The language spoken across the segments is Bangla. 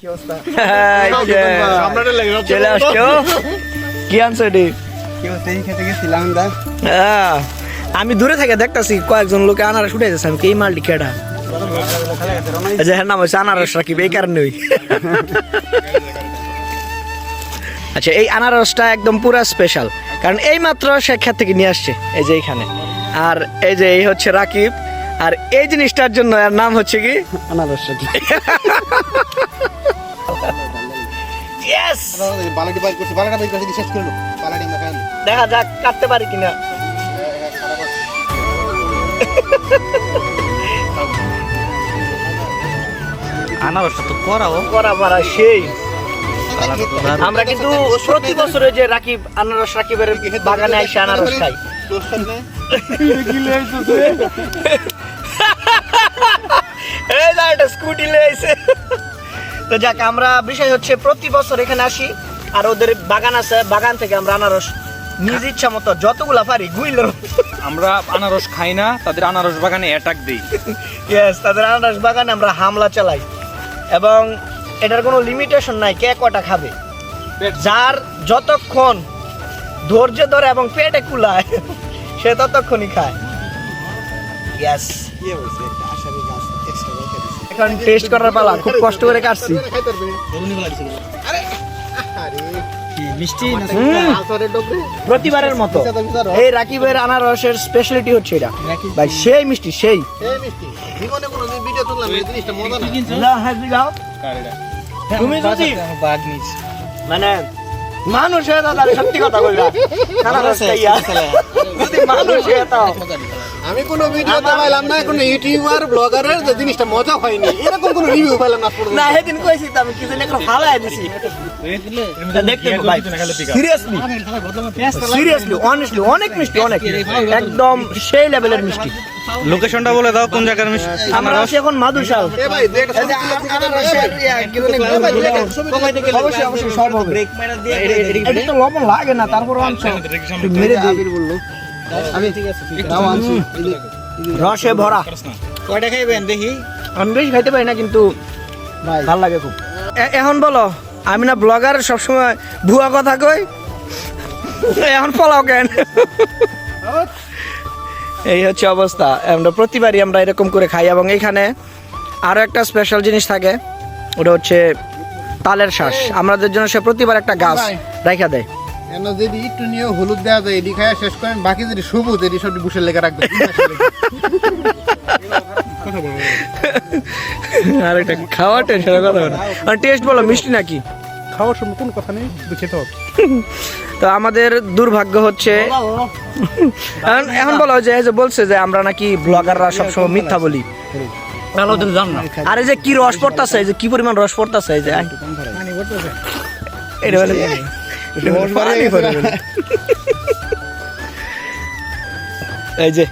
কি অবস্থা? চলে আসছো? কি আনছো এটি? খেতে গেছিলাম দা আমি দূরে থেকে দেখতাছি কয়েকজন লোকে আনারস উঠে যাচ্ছে আমি কি এই মালটি কেডা? এই হ্যাঁ নাম হচ্ছে আনারস রাকিব এই কারণে আচ্ছা এই আনারসটা একদম পুরা স্পেশাল কারণ এই মাত্র সে ক্ষেত থেকে নিয়ে আসছে এই যে এইখানে। আর এই যে এই হচ্ছে রাকিব। আর এই জিনিসটার জন্য এর নাম হচ্ছে কি? আনারস ইয়েস বালাটি বাইর করছি বালাটা বাইর করছি শেষ করল বালাটি আমরা খাই দেখা যাক কাটতে পারি কিনা। তো করাও করা মারা সেই। আমরা কিন্তু প্রতি বছরে যে রাকিব আনারস রাকিবের বাগানে আইসে আনারস খাই। এই যা একটা স্কুটি আইছে তো যাক আমরা বিষয় হচ্ছে প্রতি বছর এখানে আসি আর ওদের বাগান আছে বাগান থেকে আমরা আনারস নিজ ইচ্ছা মতো যতগুলা পারি গুইলের আমরা আনারস খাই না তাদের আনারস বাগানে অ্যাটাক দিই। ইয়েস তাদের আনারস বাগানে আমরা হামলা চালাই। এবং এটার কোনো লিমিটেশন নাই কে কটা খাবে। যার যতক্ষণ ধৈর্য ধরে এবং পেটে কুলায় সে ততক্ষণই খায়। ইয়েস কি হইছে একটা আশারি গাছ এখন টেস্ট করার পালা খুব কষ্ট করে কাটছি। প্রতিবারের মতো। এই রাকিবের আনারসের স্পেশালিটি হচ্ছে এটা। ভাই সেই মিষ্টি সেই। হ্যাঁ, তুমি যদি মানে মানুষ হয়ে দাদা সত্যি কথা খাইয়া যদি মানুষ হয়ে তাও আমি কোনো ভিডিওতে পাইলাম না কোনো ইউটিউবার ব্লগারের যে জিনিসটা মজা হয়নি। এরকম কোনো রিভিউ পাইলাম না না সেদিন কইছি তো আমি কিছু লেখা ফালাই দিছি। দেখতে ভাই সিরিয়াসলি সিরিয়াসলি অনেস্টলি অনেক মিষ্টি অনেক। একদম সেই লেভেলের মিষ্টি। লোকেশনটা বলে দাও কোন জায়গার মিষ্টি? আমরা আছি এখন মাদুশাল এ ভাই দুই একটা অবশ্যই অবশ্যই সব হবে। এটা তো লবণ লাগে না তারপর আনছো মেরে দিই। বলল। আমি ঠিক আছে আনছি। রসে ভরা। কয়টা খাইবেন দেখি? আমি বেশি খাইতে পারি না কিন্তু ভাই। ভালো লাগে খুব। এখন বলো আমি না ব্লগার সবসময় ভুয়া কথা কই? এখন পলাও কেন? এই হচ্ছে অবস্থা। আমরা প্রতিবারই আমরা এরকম করে খাই এবং এইখানে আরও একটা স্পেশাল জিনিস থাকে ওটা হচ্ছে তালের শ্বাস আমাদের জন্য সে প্রতিবার একটা গাছ। রাখা দেয় যদি একটু নিয়ে হলুদ দেওয়া যায় খায়া শেষ করেন বাকি যদি সবুজ এডি সব বুসের লেগে রাখবে। আর একটা খাওয়া টেনশনের কথা না। আর টেস্ট বলো মিষ্টি নাকি? খাওয়ার সময় কোন কথা নেই শুধু খেতে হবে। তো আমাদের দুর্ভাগ্য হচ্ছে এখন এখন বলো যে এই যে বলছে যে আমরা নাকি ব্লগাররা সবসময় মিথ্যা বলি। আরে যে কি রস পড়তাছে এই যে কি পরিমাণ রস পড়তাছে এই যে এটা বলে। এই যে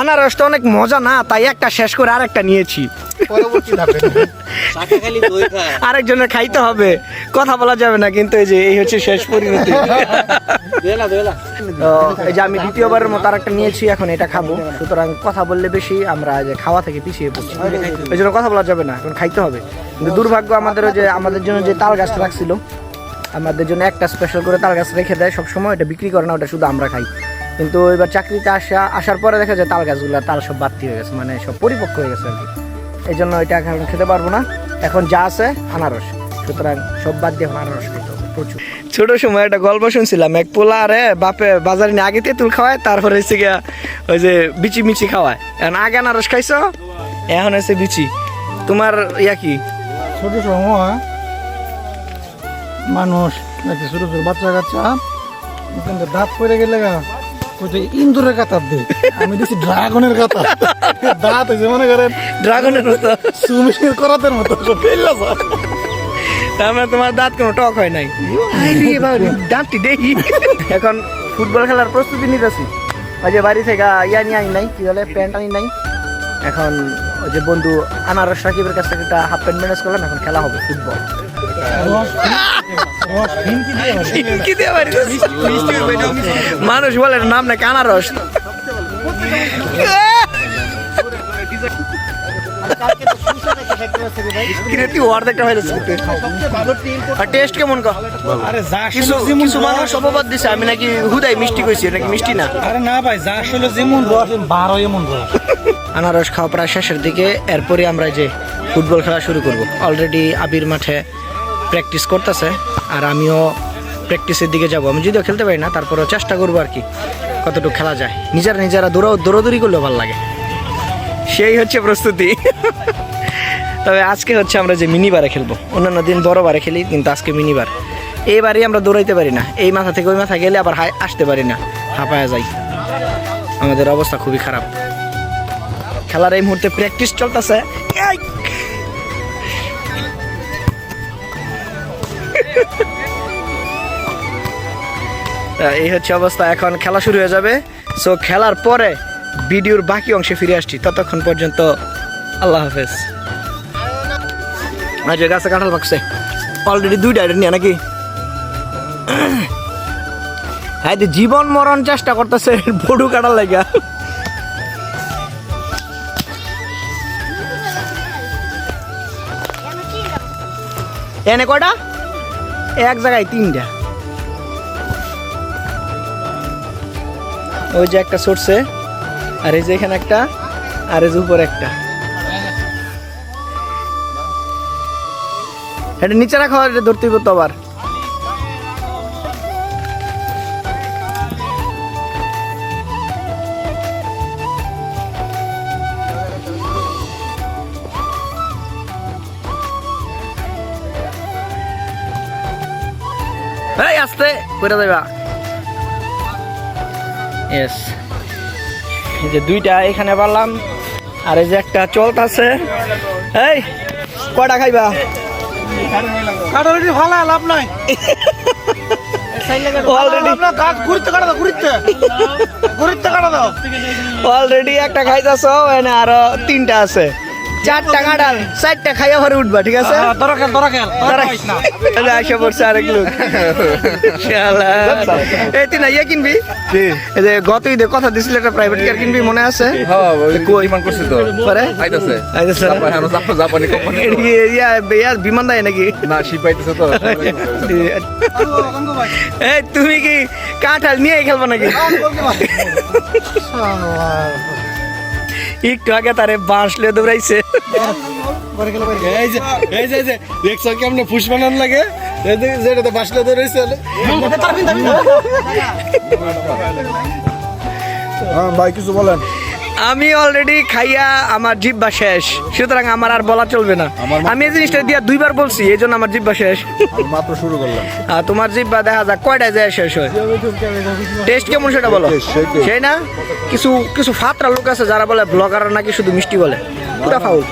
আনারসটা অনেক মজা না তাই একটা শেষ করে আরেকটা নিয়েছি। আরেকজনের খাইতে হবে। কথা বলা যাবে না কিন্তু এই যে এই হচ্ছে শেষ পরিণতি। এই যে আমি দ্বিতীয়বারের মতো আরেকটা নিয়েছি, এখন এটা খাব। সুতরাং কথা বললে বেশি আমরা যে খাওয়া থেকে পিছিয়ে পড়ছি। এই জন্য কথা বলা যাবে না, এখন খাইতে হবে। কিন্তু দুর্ভাগ্য আমাদের যে, আমাদের জন্য যে তাল গাছটা রাখছিল, আমাদের জন্য একটা স্পেশাল করে তাল গাছ রেখে দেয়, সবসময় এটা বিক্রি করে না, ওটা শুধু আমরা খাই। কিন্তু এবার চাকরিতে আসা, আসার পরে দেখা যায় তাল গাছগুলো, তাল সব বাড়তি হয়ে গেছে মানে সব পরিপক্ক হয়ে গেছে আর কি। এই জন্য এটা এখন খেতে পারব না। এখন যা আছে, আনারস। সুতরাং সব বাদ দিয়ে আনারস খেতে হবে প্রচুর। ছোট সময় একটা গল্প শুনছিলাম এক পোলা আরে বাপে বাজারে নিয়ে আগে তেঁতুল খাওয়ায় তারপরে হচ্ছে গিয়া ওই যে বিচি মিচি খাওয়ায়। এখন আগে আনারস খাইছো? এখন হচ্ছে বিচি। তোমার ইয়া কি? ছোট সময় মানুষ নাকি ছোট ছোট বাচ্চা কাচ্চা কিন্তু দাঁত পড়ে গেলে গা কইতে ইন্দুরের কাতার দে আমি দিছি ড্রাগনের কাতার দাঁত হয়েছে মনে করেন ড্রাগনের মতো। সুমির করাতের মতো ফেললা। তার মানে তোমার দাঁত কোনো টক হয় নাই। দাঁতটি দেখি এখন ফুটবল খেলার প্রস্তুতি নিতেছি। ওই যে বাড়ি থেকে ইয়া নিয়ে আনি নাই কি বলে প্যান্ট আনি নাই। এখন ওই যে বন্ধু আনারস রাকিবের কাছ থেকে একটা হাফ প্যান্ট ম্যানেজ করলাম এখন খেলা হবে ফুটবল। কি মানুষ বলে নাম নাকি আনারস। কালকে অর্ধেকটা হয়ে যাচ্ছে। আর টেস্ট কেমন কর আরে যা কিছু কিছু মানুষ অপবাদ দিছে আমি নাকি হুদাই মিষ্টি কইছি নাকি মিষ্টি না? আরে না ভাই যা আসলে যেমন রস বারো এমন রস। আনারস খাওয়া প্রায় শেষের দিকে এরপরে আমরা যে ফুটবল খেলা শুরু করব। অলরেডি আবির মাঠে প্র্যাকটিস করতেছে আর আমিও প্র্যাকটিসের দিকে যাব। আমি যদিও খেলতে পারি না তারপরেও চেষ্টা করব আর কি কতটুকু খেলা যায়। নিজেরা নিজেরা দৌড়ো দৌড়দৌড়ি করলেও ভালো লাগে। সেই হচ্ছে প্রস্তুতি। তবে আজকে হচ্ছে আমরা যে মিনি বারে খেলব। অন্যান্য দিন বড় বারে খেলি, কিন্তু আজকে মিনি বার এইবারই আমরা দৌড়াইতে পারি না। এই মাথা থেকে ওই মাথা গেলে আবার হাই আসতে পারি না। হাঁপায়া যাই। আমাদের অবস্থা খুবই খারাপ। খেলার এই মুহূর্তে প্র্যাকটিস চলতেছে। এই! হচ্ছে অবস্থা, এখন খেলা শুরু হয়ে যাবে। সো খেলার পরে ভিডিওর বাকি অংশে ফিরে আসছি। ততক্ষণ পর্যন্ত আল্লাহ হাফেজ। আজ গাছে কাঁঠাল পাকছে। অলরেডি দুইটা এটা নিয়ে নাকি? হ্যাঁ জীবন মরণ চেষ্টা করতেছে, বড়ু কাটার লাগা এনে কয়টা? এক জায়গায় তিনটা। ওই যে একটা সরষে আর এই যে এখানে একটা, আর এই যে উপরে একটা। এটা নিচে রাখো এটা ধরতে তো আবার। এই, আস্তে করে দেবা ইয়েস যে দুইটা এখানে পারলাম, আর এই যে একটা চলতেছে। এই কটা খাইবা? কাটা রেডি ভালো লাভ নাই অলরেডি একটা খাইতেছ এনে আরও তিনটা আছে। চারটা কাঁঠাল চারটা খাইয়া ভরে উঠবা ঠিক আছে? খেল তারা তাহলে আইসা পড়ছে আরেক লোক। এই তুই না ইয়ে কিনবি? যে গত ঈদে কথা দিছিল একটা প্রাইভেট কার কিনবি মনে আছে? কই? ডিমান্ড করছে তো। পরে? আইতাছে। আইতাছে না? জাপান জাপান জাপানি কোম্পানি এটা কি ইয়া বিমান দেয় নাকি? না শিপ পাইতেছে তো। এই তুমি কি কাঁঠাল নিয়ে খেলব নাকি? একটু আগে তারে বাঁশলে দৌড়াইছে। দেখছ কেমনে ফুস বানান লাগে? এই যে যেটাতে বাসলে ধরেছে হ্যাঁ ভাই কিছু বলেন। আমি অলরেডি খাইয়া আমার জিব্বা শেষ। সুতরাং আমার আর বলা চলবে না। আমি এই জিনিসটা দিয়া দুইবার বলছি এই জন্য আমার জিব্বা শেষ। মাত্র শুরু করলাম। আর তোমার জিব্বা দেখা যাক কয়টায় যায় শেষ হয়। টেস্ট কেমন সেটা বলো? সেই সেই না? কিছু কিছু ফাতরা লোক আছে যারা বলে ব্লগার নাকি শুধু মিষ্টি বলে। পুরা ফাউল